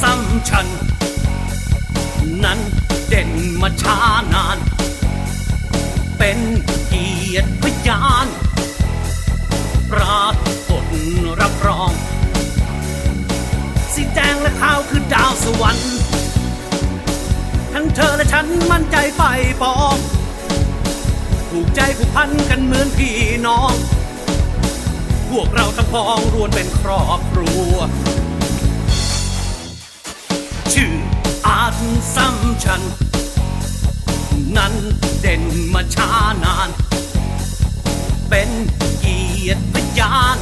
ซ้ำฉัน นั้นเด่นมาช้านาน เป็นเกียรติพยานปรากฏรับรอง สีแดงและขาวคือดาวสวรรค์ทั้งเธอและฉันมั่นใจไปปองผูกใจผูกพันกันเหมือนพี่น้อง พวกเราทั้งพ้องรวนเป็นครอบครัว ชื่ออาจซ้ำฉัน นั้นเด่นมาช้านาน เป็นเกียรติพยาน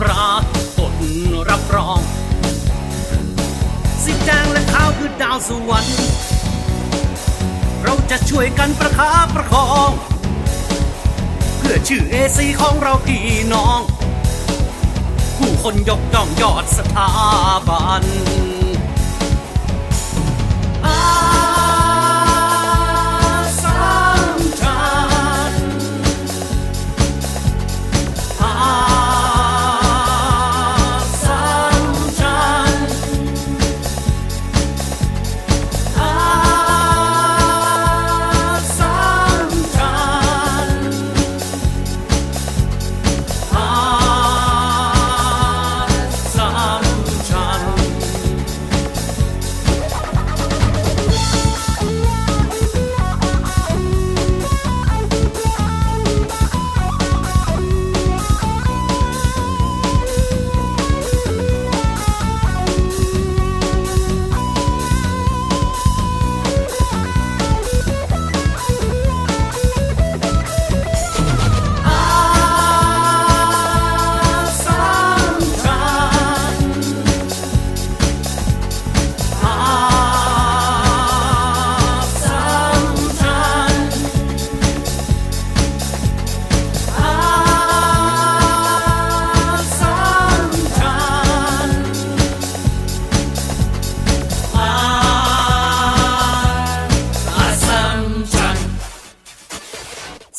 ปรากฏรับรอง สีแดงและขาวคือดาวสวรรค์เราจะช่วยกันประคับประคอง เพื่อชื่อเอซีของเราพี่น้อง ผู้คนยกย่องยอดสถาบัน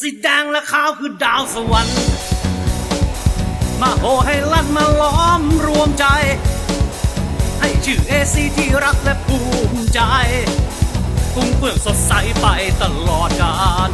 สีแดงและขาวคือดาวสวรรค์ มาโหให้ลั่นมาล้อมรวมใจ ให้ชื่อเอซีที่รักและภูมิใจกุ้งเกลืองสดใสไปตลอดกาล